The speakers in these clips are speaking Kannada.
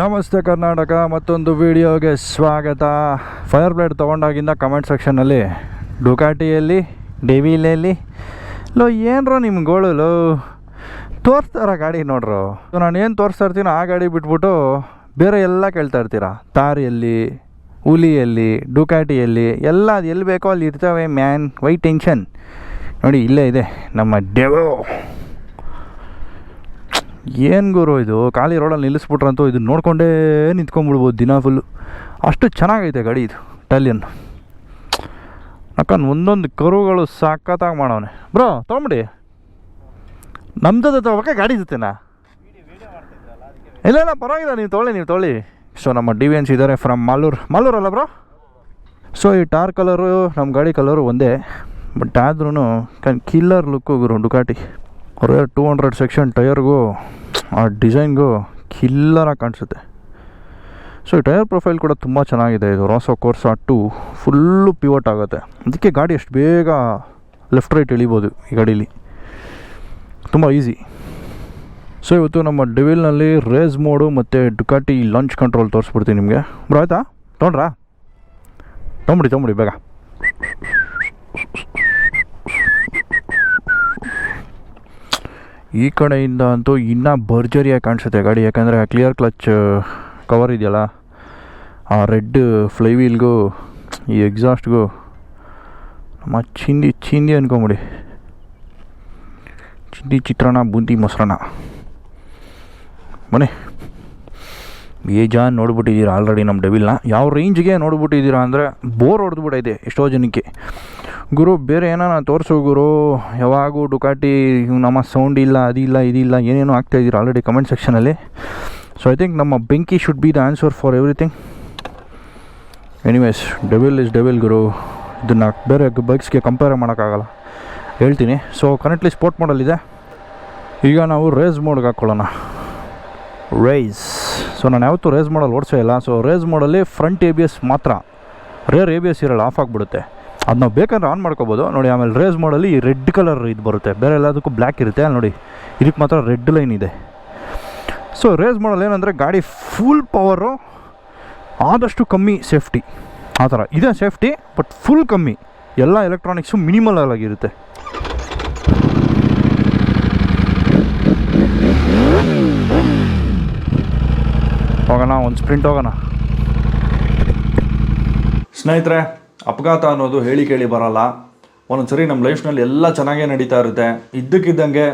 ನಮಸ್ತೆ ಕರ್ನಾಟಕ, ಮತ್ತೊಂದು ವಿಡಿಯೋಗೆ ಸ್ವಾಗತ. ಫೈರ್ ಬ್ಲೇಡ್ ತೊಗೊಂಡಾಗಿಂದ ಕಮೆಂಟ್ ಸೆಕ್ಷನಲ್ಲಿ ಡುಕಾಟಿಯಲ್ಲಿ ಡೆವಿಲಲ್ಲಿ ಲೋ, ಏನರ ನಿಮ್ಮ ಗೋಳು ತೋರಿಸ್ತಾರ ಗಾಡಿ ನೋಡ್ರು. ನಾನು ಏನು ತೋರಿಸ್ತಾ ಇರ್ತೀನೋ ಆ ಗಾಡಿ ಬಿಟ್ಬಿಟ್ಟು ಬೇರೆ ಎಲ್ಲ ಕೇಳ್ತಾ ಇರ್ತೀರ? ತಾರಿಯಲ್ಲಿ, ಹುಲಿಯಲ್ಲಿ, ಡುಕಾಟಿಯಲ್ಲಿ, ಎಲ್ಲ ಅದು ಎಲ್ಲಿ ಬೇಕೋ ಅಲ್ಲಿ ಇರ್ತವೆ, ಮ್ಯಾನ್, ವೈ ಟೆನ್ಷನ್. ನೋಡಿ, ಇಲ್ಲೇ ಇದೆ ನಮ್ಮ ಡೆವೋ. ಏನು ಗುರು ಇದು? ಖಾಲಿ ರೋಡಲ್ಲಿ ನಿಲ್ಲಿಸ್ಬಿಟ್ರಂತೂ ಇದನ್ನ ನೋಡ್ಕೊಂಡೇ ನಿಂತ್ಕೊಂಡ್ಬಿಡ್ಬೋದು ದಿನ ಫುಲ್ಲು ಅಷ್ಟು ಚೆನ್ನಾಗೈತೆ ಗಾಡಿ ಇದು ಟಾಲಿಯನ್ ಅಕನ್ ಒಂದೊಂದು ಕರುಗಳು ಸಖತ್ತಾಗಿ ಮಾಡವನೆ. ಬ್ರೋ, ತೊಗೊಂಬಿಡಿ. ನಮ್ದು ತಗೋಬೇಕಾ? ಗಾಡಿ ಜೊತೆನಾ? ಇಲ್ಲ ಇಲ್ಲ, ಪರವಾಗಿಲ್ಲ, ನೀವು ತೊಳಿ ನೀವು ತೊಳಿ ಸೊ ನಮ್ಮ ಡಿ ವಿ ಎನ್ಸ್ ಇದ್ದಾರೆ ಫ್ರಮ್ ಮಾಲೂರು ಮಾಲೂರು ಅಲ್ಲ ಬ್ರೋ? ಸೊ ಈ ಟಾರ್ ಕಲರು ನಮ್ಮ ಗಾಡಿ ಕಲರು ಒಂದೇ ಬಟ್ ಆದ್ರೂ ಕಿಲ್ಲರ್ ಲುಕ್ಕು ಗುರು ಡುಕಾಟಿ ಅವ್ರ ಟೂ ಹಂಡ್ರೆಡ್ ಸೆಕ್ಷನ್ ಟಯರ್ಗೂ ಆ ಡಿಸೈನ್ಗೂ ಕಿಲ್ಲರಾಗಿ ಕಾಣಿಸುತ್ತೆ. ಸೊ ಈ ಟೈರ್ ಪ್ರೊಫೈಲ್ ಕೂಡ ತುಂಬ ಚೆನ್ನಾಗಿದೆ. ಇದು ರಾಸೋ ಕೋರ್ಸ್ ಟು ಫುಲ್ಲು ಪಿವಟ್ ಆಗುತ್ತೆ. ಅದಕ್ಕೆ ಗಾಡಿ ಎಷ್ಟು ಬೇಗ ಲೆಫ್ಟ್ ರೈಟ್ ಇಳಿಬೋದು ಈ ಗಾಡೀಲಿ. ತುಂಬ ಈಸಿ ಸೊ ಇವತ್ತು ನಮ್ಮ ಡಿವಿಲ್ನಲ್ಲಿ ರೇಸ್ ಮೋಡು ಮತ್ತು ಡುಕಾಟಿ ಲಾಂಚ್ ಕಂಟ್ರೋಲ್ ತೋರಿಸ್ಬಿಡ್ತೀನಿ ನಿಮಗೆ. ಬರೋ ಆಯ್ತಾ? ತೊಗೊಂಡ್ರಾ? ತೊಗೊಂಬಿಡಿ ತೊಗೊಂಬಿಡಿ, ಬೇಗ. ಈ ಕಡೆಯಿಂದ ಅಂತೂ ಇನ್ನೂ ಭರ್ಜರಿಯಾಗಿ ಕಾಣಿಸುತ್ತೆ ಗಾಡಿ, ಯಾಕಂದರೆ ಆ ಕ್ಲಿಯರ್ ಕ್ಲಚ್ ಕವರ್ ಇದೆಯಲ್ಲ, ಆ ರೆಡ್ ಫ್ಲೈವೀಲ್ಗೂ ಈ ಎಕ್ಸಾಸ್ಟ್ಗೂ ನಮ್ಮ ಚಿಂದಿ ಚಿಂದಿ ಅನ್ಕೊಂಬಿಡಿ. ಚಿಂದಿ ಚಿತ್ರಾನ್ನ ಬೂಂದಿ ಮೊಸರನ್ನ. ಬನ್ನಿ. ಬೇಜಾನ್ ನೋಡ್ಬಿಟ್ಟಿದ್ದೀರಾ ಆಲ್ರೆಡಿ ನಮ್ಮ ಡೆವಿಲ್ನ ಯಾವ ರೇಂಜ್ಗೆ ನೋಡ್ಬಿಟ್ಟಿದ್ದೀರಾ ಅಂದರೆ ಬೋರ್ ಹೊಡೆದ್ಬಿಟ್ಟೈತೆ ಎಷ್ಟೋ ಜನಕ್ಕೆ. ಗುರು, ಬೇರೆ ಏನಾನ ತೋರಿಸು ಗುರು? ಯಾವಾಗೂ ಡುಕಾಟಿ, ನಮ್ಮ ಸೌಂಡ್ ಇಲ್ಲ ಅದಿಲ್ಲ ಇದಿಲ್ಲ ಏನೇನೋ ಆಗ್ತಾಯಿದ್ದೀರಾ ಆಲ್ರೆಡಿ ಕಮೆಂಟ್ ಸೆಕ್ಷನಲ್ಲಿ ಸೊ ಐ ಥಿಂಕ್ ನಮ್ಮ ಬೆಂಕಿ should be the answer for everything anyways devil is devil ಗುರು. ಇದನ್ನು ಬೇರೆ ಬೈಕ್ಸ್ಗೆ ಕಂಪೇರ್ ಮಾಡೋಕ್ಕಾಗಲ್ಲ. ಹೇಳ್ತೀನಿ. ಸೊ ಕರೆಂಟ್ಲಿ ಸ್ಪೋರ್ಟ್ ಮಾಡಲಿದೆ ಈಗ ನಾವು ರೇಸ್ ಮೋಡ್ಗೆ ಹಾಕ್ಕೊಳ್ಳೋಣ ರೇಸ್ ಸೊ ನಾನು ಯಾವತ್ತೂ ರೇಸ್ ಮಾಡಲ್ ಓಡಿಸೋ ಇಲ್ಲ. ಸೊ ರೇಸ್ ಮಾಡಲ್ಲಿ ಫ್ರಂಟ್ ಎ ಬಿ ಎಸ್ ಮಾತ್ರ. ರೇರ್ ಎ ಬಿ ಎಸ್ ಇರಲ್ಲ ಆಫ್ ಆಗಿಬಿಡುತ್ತೆ. ಅದು ನಾವು ಬೇಕಂದ್ರೆ ಆನ್ ಮಾಡ್ಕೋಬೋದು. ನೋಡಿ, ಆಮೇಲೆ ರೇಸ್ ಮಾಡಲ್ಲಿ ರೆಡ್ ಕಲರ್ ಇದು ಬರುತ್ತೆ. ಬೇರೆ ಎಲ್ಲದಕ್ಕೂ ಬ್ಲ್ಯಾಕ್ ಇರುತ್ತೆ. ನೋಡಿ ಇದಕ್ಕೆ ಮಾತ್ರ ರೆಡ್ ಲೈನ್ ಇದೆ. ಸೊ ರೇಸ್ ಮಾಡಲ್ ಏನಂದರೆ ಗಾಡಿ ಫುಲ್ ಪವರು ಆದಷ್ಟು ಕಮ್ಮಿ ಸೇಫ್ಟಿ ಆ ಥರ. ಇದೆ ಸೇಫ್ಟಿ ಬಟ್ ಫುಲ್ ಕಮ್ಮಿ. ಎಲ್ಲ ಎಲೆಕ್ಟ್ರಾನಿಕ್ಸು ಮಿನಿಮಲ್ ಆಗಿರುತ್ತೆ. ಹೋಗೋಣ, ಒಂದು ಸ್ಪ್ರಿಂಟ್ ಹೋಗೋಣ. ಸ್ನೇಹಿತರೆ, ಅಪಘಾತ ಅನ್ನೋದು ಹೇಳಿ ಕೇಳಿ ಬರಲ್ಲ. ಒಂದೊಂದು ಸರಿ ನಮ್ಮ ಲೈಫ್ನಲ್ಲಿ ಎಲ್ಲ ಚೆನ್ನಾಗೇ ನಡೀತಾ ಇರುತ್ತೆ. ಇದ್ದಕ್ಕಿದ್ದಂಗೆ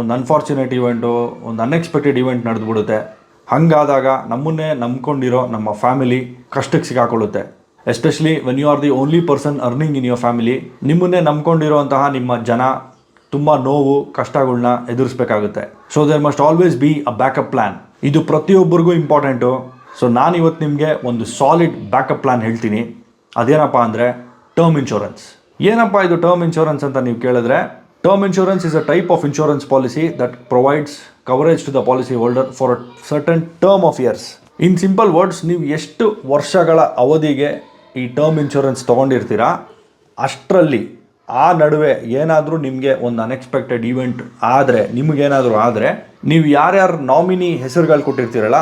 ಒಂದು ಅನ್ಫಾರ್ಚುನೇಟ್ ಇವೆಂಟು ಒಂದು ಅನ್ಎಕ್ಸ್ಪೆಕ್ಟೆಡ್ ಇವೆಂಟ್ ನಡೆದ್ಬಿಡುತ್ತೆ. ಹಾಗಾದಾಗ ನಮ್ಮನ್ನೇ ನಂಬ್ಕೊಂಡಿರೋ ನಮ್ಮ ಫ್ಯಾಮಿಲಿ ಕಷ್ಟಕ್ಕೆ ಸಿಗಾಕೊಳ್ಳುತ್ತೆ especially when you are the only person earning in your family ನಿಮ್ಮನ್ನೇ ನಂಬ್ಕೊಂಡಿರುವಂತಹ ನಿಮ್ಮ ಜನ ತುಂಬ ನೋವು ಕಷ್ಟಗಳನ್ನ ಎದುರಿಸ್ಬೇಕಾಗುತ್ತೆ. So there must always be a backup plan ಇದು ಪ್ರತಿಯೊಬ್ಬರಿಗೂ ಇಂಪಾರ್ಟೆಂಟು. ಸೊ ನಾನು ಇವತ್ತು ನಿಮಗೆ ಒಂದು ಸಾಲಿಡ್ ಬ್ಯಾಕಪ್ ಪ್ಲ್ಯಾನ್ ಹೇಳ್ತೀನಿ. ಅದೇನಪ್ಪ ಅಂದರೆ ಟರ್ಮ್ ಇನ್ಶೂರೆನ್ಸ್ ಏನಪ್ಪ ಇದು ಟರ್ಮ್ ಇನ್ಶೂರೆನ್ಸ್ ಅಂತ ನೀವು ಕೇಳಿದ್ರೆ term insurance is a type of insurance policy that provides coverage to the policy holder for a certain term of years in simple words ನೀವು ಎಷ್ಟು ವರ್ಷಗಳ ಅವಧಿಗೆ ಈ ಟರ್ಮ್ ಇನ್ಶೂರೆನ್ಸ್ ತೊಗೊಂಡಿರ್ತೀರಾ, ಅಷ್ಟರಲ್ಲಿ ಆ ನಡುವೆ ಏನಾದರೂ ನಿಮಗೆ ಒಂದು ಅನ್ಎಕ್ಸ್ಪೆಕ್ಟೆಡ್ ಈವೆಂಟ್ ಆದರೆ, ನಿಮಗೇನಾದರೂ ಆದರೆ ನೀವು ಯಾರ್ಯಾರು ನಾಮಿನಿ ಹೆಸರುಗಳು ಕೊಟ್ಟಿರ್ತೀರಲ್ಲ,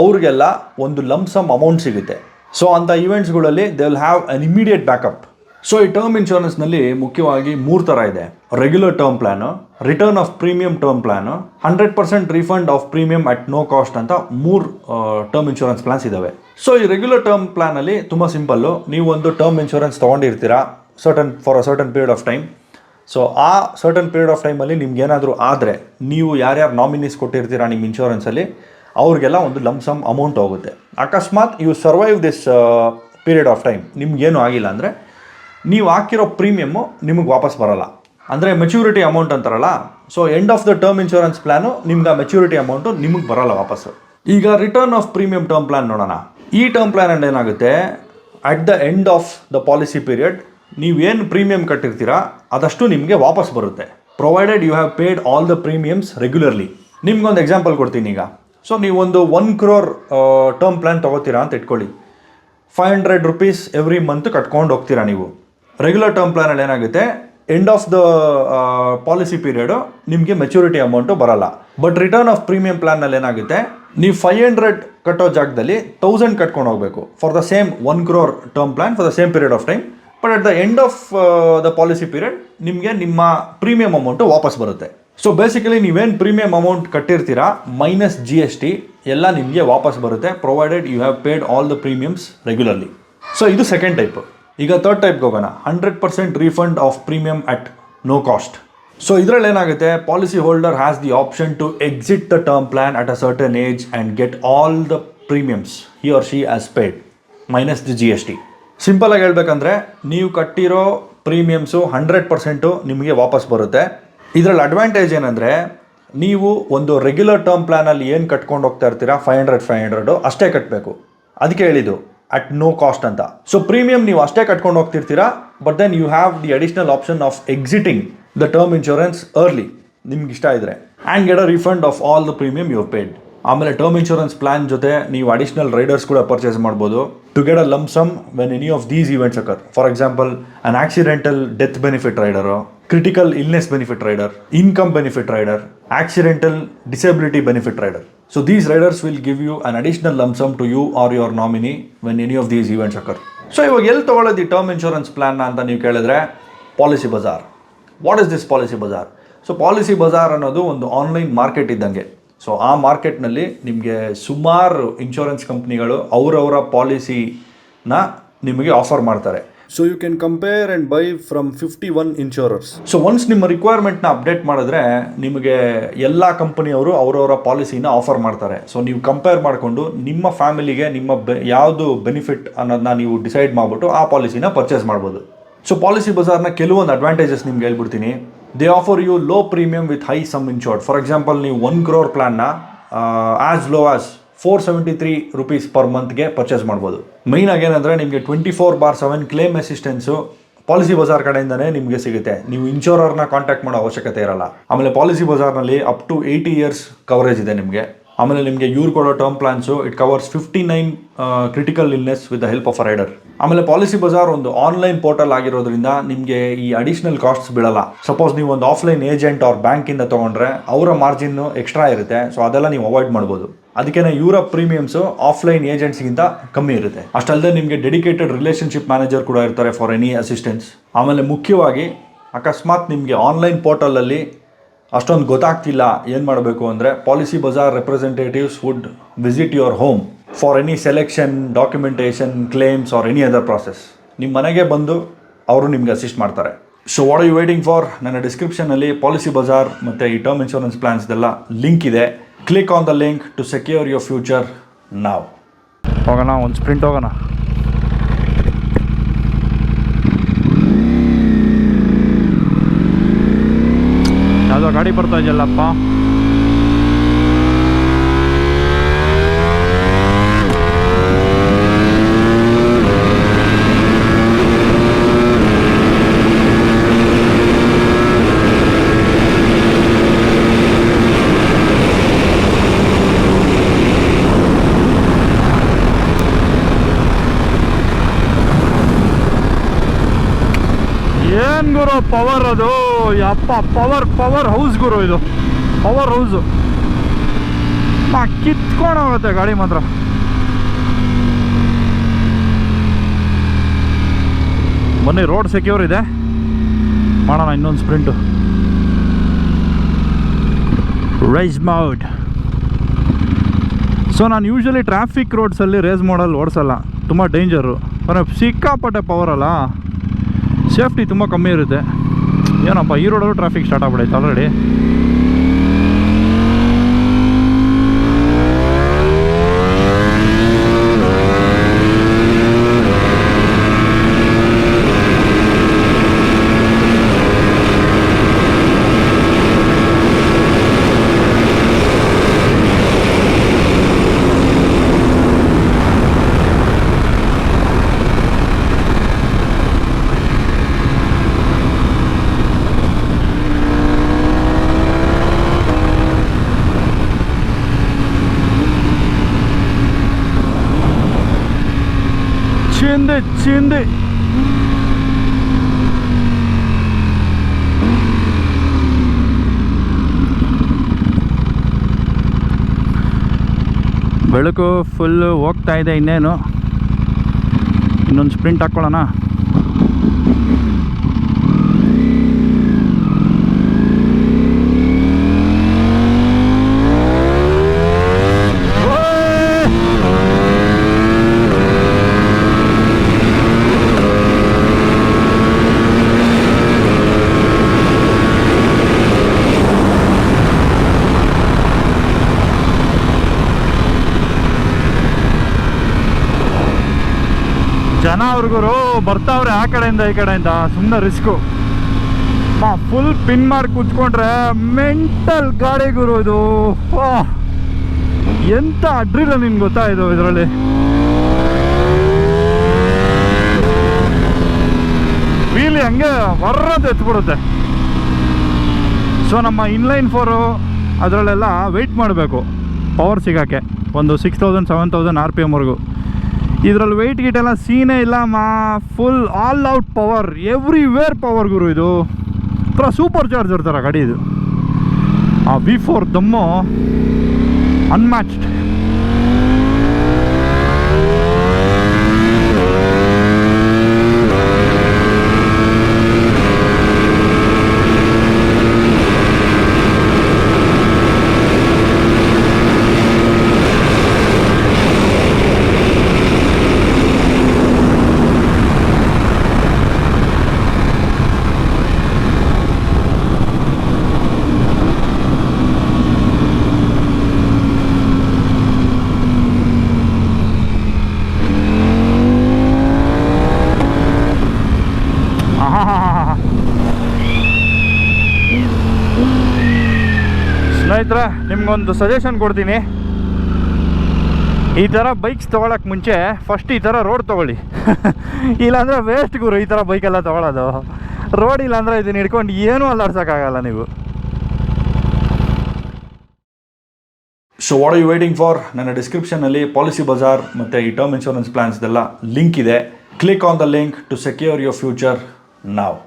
ಅವ್ರಿಗೆಲ್ಲ ಒಂದು ಲಮ್ಸಮ್ ಅಮೌಂಟ್ ಸಿಗುತ್ತೆ. ಸೊ ಅಂಥ ಈವೆಂಟ್ಸ್ಗಳಲ್ಲಿ they will have an immediate backup so ಈ ಟರ್ಮ್ ಇನ್ಶೂರೆನ್ಸ್ನಲ್ಲಿ ಮುಖ್ಯವಾಗಿ ಮೂರು ಥರ ಇದೆ. Regular term plan return of premium term plan hundred percent refund of premium at no cost ಅಂತ ಮೂರು ಟರ್ಮ್ ಇನ್ಶೂರೆನ್ಸ್ ಪ್ಲಾನ್ಸ್ ಇದಾವೆ. ಸೊ ಈ ರೆಗ್ಯುಲರ್ ಟರ್ಮ್ ಪ್ಲಾನಲ್ಲಿ ತುಂಬ ಸಿಂಪಲ್ಲು ನೀವು ಒಂದು term insurance ತೊಗೊಂಡಿರ್ತೀರಾ certain for a certain period of time so ಆ ಸರ್ಟನ್ ಪೀರಿಯಡ್ ಆಫ್ ಟೈಮಲ್ಲಿ ನಿಮ್ಗೇನಾದರೂ ಆದರೆ, ನೀವು ಯಾರ್ಯಾರು ನಾಮಿನೀಸ್ ಕೊಟ್ಟಿರ್ತೀರಾ ನಿಮ್ಮ ಇನ್ಶೂರೆನ್ಸಲ್ಲಿ ಅವ್ರಿಗೆಲ್ಲ ಒಂದು ಲಮ್ಸಮ್ ಅಮೌಂಟ್ ಹೋಗುತ್ತೆ. ಅಕಸ್ಮಾತ್ you survive this period of time ನಿಮ್ಗೇನು ಆಗಿಲ್ಲ ಅಂದರೆ, ನೀವು ಹಾಕಿರೋ ಪ್ರೀಮಿಯಮ್ಮು ನಿಮಗೆ ವಾಪಸ್ ಬರೋಲ್ಲ. ಅಂದರೆ ಮೆಚ್ಯೂರಿಟಿ ಅಮೌಂಟ್ ಅಂತಾರಲ್ಲ so end of the term insurance plan ನಿಮ್ಗೆ ಆ ಮೆಚ್ಯೂರಿಟಿ ಅಮೌಂಟು ನಿಮಗೆ ಬರೋಲ್ಲ ವಾಪಸ್ಸು ಈಗ return of premium term plan ನೋಡೋಣ. ಈ ಟರ್ಮ್ ಪ್ಲಾನ್ ಏನಾಗುತ್ತೆ at the end of the policy period ನೀವೇನು ಪ್ರೀಮಿಯಂ ಕಟ್ಟಿರ್ತೀರಾ, ಅದಷ್ಟು ನಿಮಗೆ ವಾಪಸ್ ಬರುತ್ತೆ. Provided you have paid all the premiums regularly ನಿಮ್ಗೊಂದು ಎಕ್ಸಾಂಪಲ್ ಕೊಡ್ತೀನಿ ಈಗ. ಸೊ ನೀವೊಂದು ಒನ್ ಕ್ರೋರ್ ಟರ್ಮ್ ಪ್ಲ್ಯಾನ್ ತೊಗೋತೀರಾ ಅಂತ ಇಟ್ಕೊಳ್ಳಿ. Five hundred rupees every month ಕಟ್ಕೊಂಡು ಹೋಗ್ತೀರಾ ನೀವು. ರೆಗ್ಯುಲರ್ ಟರ್ಮ್ ಪ್ಲ್ಯಾನಲ್ಲಿ ಏನಾಗುತ್ತೆ end of the policy period ನಿಮಗೆ ಮೆಚುರಿಟಿ ಅಮೌಂಟು ಬರಲ್ಲ. ಬಟ್ ರಿಟರ್ನ್ ಆಫ್ ಪ್ರೀಮಿಯಂ ಪ್ಲ್ಯಾನಲ್ಲಿ ಏನಾಗುತ್ತೆ, ನೀವು ಫೈವ್ ಹಂಡ್ರೆಡ್ ಕಟ್ಟೋ ಜಾಗದಲ್ಲಿ ತೌಸಂಡ್ ಕಟ್ಕೊಂಡು ಹೋಗಬೇಕು. For the same one crore term plan for the same period of time but at the end of the policy period ನಿಮಗೆ ನಿಮ್ಮ ಪ್ರೀಮಿಯಂ ಅಮೌಂಟು ವಾಪಸ್ ಬರುತ್ತೆ. ಸೊ ಬೇಸಿಕಲಿ ನೀವೇನು ಪ್ರೀಮಿಯಂ ಅಮೌಂಟ್ ಕಟ್ಟಿರ್ತೀರಾ ಮೈನಸ್ ಜಿ ಎಸ್ ಟಿ ಎಲ್ಲ ನಿಮಗೆ ವಾಪಸ್ ಬರುತ್ತೆ provided you have paid all the premiums regularly so ಇದು ಸೆಕೆಂಡ್ ಟೈಪ್ ಈಗ ಥರ್ಡ್ ಟೈಪ್ಗೆ ಹೋಗೋಣ. Hundred percent refund of premium at no cost so ಇದರಲ್ಲಿ ಏನಾಗುತ್ತೆ policy holder has the option to exit the term plan at a certain age and get all the premiums he or she has paid minus the G S T simple ಹೇಳಬೇಕಂದ್ರೆ ನೀವು ಕಟ್ಟಿರೋ ಪ್ರೀಮಿಯಮ್ಸು ಹಂಡ್ರೆಡ್ ಪರ್ಸೆಂಟು ನಿಮಗೆ ವಾಪಸ್ ಬರುತ್ತೆ. ಇದರಲ್ಲಿ ಅಡ್ವಾಂಟೇಜ್ ಏನಂದರೆ ನೀವು ಒಂದು ರೆಗ್ಯುಲರ್ ಟರ್ಮ್ ಪ್ಲ್ಯಾನಲ್ಲಿ ಏನು ಕಟ್ಕೊಂಡು ಹೋಗ್ತಾ ಇರ್ತೀರಾ? ಫೈವ್ ಹಂಡ್ರೆಡ್ ಫೈವ್ ಹಂಡ್ರೆಡು ಅಷ್ಟೇ ಕಟ್ಟಬೇಕು ಅದಕ್ಕೆ ಹೇಳಿದ್ದು ಅಟ್ ನೋ ಕಾಸ್ಟ್ ಅಂತ. ಸೊ ಪ್ರೀಮಿಯಂ ನೀವು ಅಷ್ಟೇ ಕಟ್ಕೊಂಡು ಹೋಗ್ತಿರ್ತೀರಾ but then you have the additional option of exiting the term insurance early ನಿಮ್ಗೆ ಇಷ್ಟ ಇದ್ರೆ and get a refund of all the premium you paid ಆಮೇಲೆ ಟರ್ಮ್ ಇನ್ಶೂರೆನ್ಸ್ ಪ್ಲಾನ್ ಜೊತೆ ನೀವು ಅಡಿಷನಲ್ ರೈಡರ್ಸ್ ಕೂಡ ಪರ್ಚೇಸ್ ಮಾಡ್ಬೋದು. To get a lump sum when any of these events occur for example an accidental death benefit rider critical illness benefit rider income benefit rider accidental disability benefit rider so these riders will give you an additional lump sum to you or your nominee when any of these events occur so ಇವಾಗ ಎಲ್ಲಿ ತೊಗೊಳ್ಳೋದು ಈ ಟರ್ಮ್ ಇನ್ಶೂರೆನ್ಸ್ ಪ್ಲಾನ್ ಅಂತ ನೀವು ಕೇಳಿದ್ರೆ Policy Bazaar what is this Policy Bazaar so Policy Bazaar ಅನ್ನೋದು ಒಂದು ಆನ್ಲೈನ್ ಮಾರ್ಕೆಟ್ ಇದ್ದಂಗೆ. ಸೊ ಆ ಮಾರ್ಕೆಟ್ನಲ್ಲಿ ನಿಮಗೆ ಸುಮಾರು ಇನ್ಶೂರೆನ್ಸ್ ಕಂಪ್ನಿಗಳು ಅವರವರ ಪಾಲಿಸಿನ ನಿಮಗೆ ಆಫರ್ ಮಾಡ್ತಾರೆ. So you can compare and buy from fifty one insurers so once ನಿಮ್ಮ ರಿಕ್ವೈರ್ಮೆಂಟ್ನ ಅಪ್ಡೇಟ್ ಮಾಡಿದ್ರೆ ನಿಮಗೆ ಎಲ್ಲ ಕಂಪನಿಯವರು ಅವರವರ ಪಾಲಿಸಿನ ಆಫರ್ ಮಾಡ್ತಾರೆ. ಸೊ ನೀವು ಕಂಪೇರ್ ಮಾಡಿಕೊಂಡು ನಿಮ್ಮ ಫ್ಯಾಮಿಲಿಗೆ ನಿಮ್ಮ ಬೆ ಯಾವುದು ಬೆನಿಫಿಟ್ ಅನ್ನೋದನ್ನ ನೀವು ಡಿಸೈಡ್ ಮಾಡಿಬಿಟ್ಟು ಆ ಪಾಲಿಸಿನ ಪರ್ಚೇಸ್ ಮಾಡ್ಬೋದು. ಸೊ ಪಾಲಿಸಿ ಬಜಾರ್ನ ಕೆಲವೊಂದು ಅಡ್ವಾಂಟೇಜಸ್ ನಿಮ್ಗೆ ಹೇಳ್ಬಿಡ್ತೀನಿ. They offer you low premium with high sum insured for example ನೀವು one crore ಪ್ಲಾನ್ನ as low as four seventy three rupees per ಮಂತ್ಗೆ purchase ಮಾಡ್ಬೋದು. ಆಗಿ ಏನಂದರೆ ನಿಮಗೆ twenty four bar seven claim assistance Policy Bazaar ಕಡೆಯಿಂದನೇ ನಿಮಗೆ ಸಿಗುತ್ತೆ. ನೀವು ಇನ್ಶೂರರ್ನ ಕಾಂಟ್ಯಾಕ್ಟ್ ಮಾಡೋ ಅವಶ್ಯಕತೆ ಇರಲ್ಲ. ಆಮೇಲೆ ಪಾಲಿಸಿ ಬಜಾರ್ನಲ್ಲಿ up to eighty years coverage ಇದೆ ನಿಮಗೆ. ಆಮೇಲೆ ನಿಮಗೆ ಇವ್ರು ಕೊಡೋ term plans it covers fifty nine critical illness with the help of a rider ಆಮೇಲೆ ಪಾಲಿಸಿ ಬಜಾರ್ ಒಂದು ಆನ್ಲೈನ್ ಪೋರ್ಟಲ್ ಆಗಿರೋದ್ರಿಂದ ನಿಮಗೆ ಈ ಅಡಿಷನಲ್ ಕಾಸ್ಟ್ಸ್ ಬೀಳಲ್ಲ. ಸಪೋಸ್ ನೀವು ಒಂದು ಆಫ್ಲೈನ್ ಏಜೆಂಟ್ ಅವ್ರ ಬ್ಯಾಂಕಿಂದ ತೊಗೊಂಡ್ರೆ ಅವರ ಮಾರ್ಜಿನ್ನು ಎಕ್ಸ್ಟ್ರಾ ಇರುತ್ತೆ. ಸೊ ಅದೆಲ್ಲ ನೀವು ಅವಾಯ್ಡ್ ಮಾಡ್ಬೋದು. ಅದಕ್ಕೆ ಯೂರೋಪ್ ಪ್ರೀಮಿಯಮ್ಸು ಆಫ್ಲೈನ್ ಏಜೆಂಟ್ಸ್ಗಿಂತ ಕಮ್ಮಿ ಇರುತ್ತೆ. ಅಷ್ಟಲ್ಲದೆ ನಿಮಗೆ ಡೆಡಿಕೇಟೆಡ್ ರಿಲೇಶನ್ಶಿಪ್ ಮ್ಯಾನೇಜರ್ ಕೂಡ ಇರ್ತಾರೆ ಫಾರ್ ಎನಿ ಅಸಿಸ್ಟೆನ್ಸ್ ಆಮೇಲೆ ಮುಖ್ಯವಾಗಿ ಅಕಸ್ಮಾತ್ ನಿಮಗೆ ಆನ್ಲೈನ್ ಪೋರ್ಟಲಲ್ಲಿ ಅಷ್ಟೊಂದು ಗೊತ್ತಾಗ್ತಿಲ್ಲ ಏನು ಮಾಡಬೇಕು ಅಂದರೆ Policy Bazaar representatives would visit your home for any selection documentation claims or any other process ನಿಮ್ಮ ಮನೆಗೆ ಬಂದು ಅವರು ನಿಮ್ಗೆ ಅಸಿಸ್ಟ್ ಮಾಡ್ತಾರೆ. So what you waiting for ನನ್ನ ಡಿಸ್ಕ್ರಿಪ್ಷನಲ್ಲಿ ಪಾಲಿಸಿ ಬಜಾರ್ ಮತ್ತು ಈ ಟರ್ಮ್ ಇನ್ಶೂರೆನ್ಸ್ ಪ್ಲಾನ್ಸ್ದೆಲ್ಲ ಲಿಂಕ್ ಇದೆ. Click on the link to secure your future ನಾವು ಹೋಗೋಣ, ಒಂದು ಸ್ಪ್ರಿಂಟ್ ಹೋಗೋಣ. ಯಾವುದೋ ಗಾಡಿ ಬರ್ತಾ ಇದೆಯಲ್ಲಪ್ಪ ಏನ್ ಪವರ್ ಅದು. ಯಪ್ಪ ಪವರ್ ಪವರ್ ಹೌಸ್ ಗುರು ಇದು. ಪವರ್ ಹೌಸು ಕಿತ್ಕೊಂಡು ಹೋಗುತ್ತೆ ಗಾಡಿ ಮಾತ್ರ. ಬನ್ನಿ ರೋಡ್ ಸೆಕ್ಯೂರ್ ಇದೆ. ಮಾಡೋಣ ಇನ್ನೊಂದು ಸ್ಪ್ರಿಂಟು ರೈಸ್ ಮೌಡ್ ಸೊ ನಾನು ಯೂಶ್ವಲಿ ಟ್ರಾಫಿಕ್ ರೋಡ್ಸಲ್ಲಿ ರೇಸ್ ಮಾಡಲ್ ಓಡಿಸಲ್ಲ. ತುಂಬ ಡೇಂಜರು ಅಂದರೆ ಸಿಕ್ಕಾಪಟ್ಟೆ ಪವರ್ ಅಲ್ಲ. ಸೇಫ್ಟಿ ತುಂಬ ಕಮ್ಮಿ ಇರುತ್ತೆ. ಏನಪ್ಪ ಈ ರೋಡಲ್ಲೂ ಟ್ರಾಫಿಕ್ ಸ್ಟಾರ್ಟ್ ಆಗ್ಬಿಡೈತೆ ಆಲ್ರೆಡಿ ಚಿಂದೆ ಚಿಂದೆ. ಬೆಳಕು ಫುಲ್ಲು ಹೋಗ್ತಾ ಇದೆ ಇನ್ನೇನು. ಇನ್ನೊಂದು ಸ್ಪ್ರಿಂಟ್ ಹಾಕ್ಕೊಳ್ಳೋಣ ಜನ ಅವ್ರಿಗೂ ಬರ್ತಾವ್ರೆ ಆ ಕಡೆಯಿಂದ ಈ ಕಡೆಯಿಂದ ಸುಮ್ಮನೆ ರಿಸ್ಕು ಫುಲ್ ಪಿನ್ ಮಾಡಿ ಕೂತ್ಕೊಂಡ್ರೆ ಮೆಂಟಲ್ ಗಾಡಿ ಗುರು ಇದು. ಎಂತ ಅಡ್ರಿಲ್ಲ ನಿನ್ಗೆ ಗೊತ್ತಾ ಇದು ಇದರಲ್ಲಿ? ವೀಲಿ ಹಂಗೆ ವರ್ರದ್ದು ಎತ್ಬಿಡುತ್ತೆ. ಸೊ ನಮ್ಮ ಇನ್ಲೈನ್ ಫೋರು ಅದರಲ್ಲೆಲ್ಲ ವೆಯ್ಟ್ ಮಾಡಬೇಕು. ಪವರ್ ಸಿಗೋಕ್ಕೆ. ಒಂದು six thousand seven thousand R P ಎಮ್ವರೆಗೂ ಇದರಲ್ಲಿ ವೆಯ್ಟ್ ಗಿಟ್ ಎಲ್ಲ ಸೀನೇ ಇಲ್ಲ, ಮಾ full all out power everywhere power ಗುರು ಇದು. ಒಂಥರ ಸೂಪರ್ ಚಾರ್ಜರ್ ಥರ ಗಾಡಿ ಇದು. ಆ ವಿ ಫೋರ್ ದಮ್ಮು ಅನ್ಮ್ಯಾಚ್ಡ್ ಸ್ನೇಹಿತರೆ, ನಿಮ್ಗೊಂದು ಸಜೆಷನ್ ಕೊಡ್ತೀನಿ. ಈ ಥರ ಬೈಕ್ಸ್ ತೊಗೊಳಕ್ಕೆ ಮುಂಚೆ ಫಸ್ಟ್ ಈ ಥರ ರೋಡ್ ತೊಗೊಳ್ಳಿ. ಇಲ್ಲಾಂದರೆ ವೇಸ್ಟ್ ಗುರು, ಈ ಥರ ಬೈಕೆಲ್ಲ ತೊಗೊಳೋದು. ರೋಡ್ ಇಲ್ಲಾಂದರೆ ಇದನ್ನ ಹಿಡ್ಕೊಂಡು ಏನೂ ಅಲ್ಲಾಡ್ಸೋಕ್ಕಾಗಲ್ಲ ನೀವು. So what you waiting for ನನ್ನ ಡಿಸ್ಕ್ರಿಪ್ಷನ್ನಲ್ಲಿ ಪಾಲಿಸಿ ಬಜಾರ್ ಮತ್ತು ಈ ಟರ್ಮ್ ಇನ್ಶೂರೆನ್ಸ್ ಪ್ಲಾನ್ಸ್ದೆಲ್ಲ ಲಿಂಕ್ ಇದೆ. Click on the link to secure your future ನಾವ್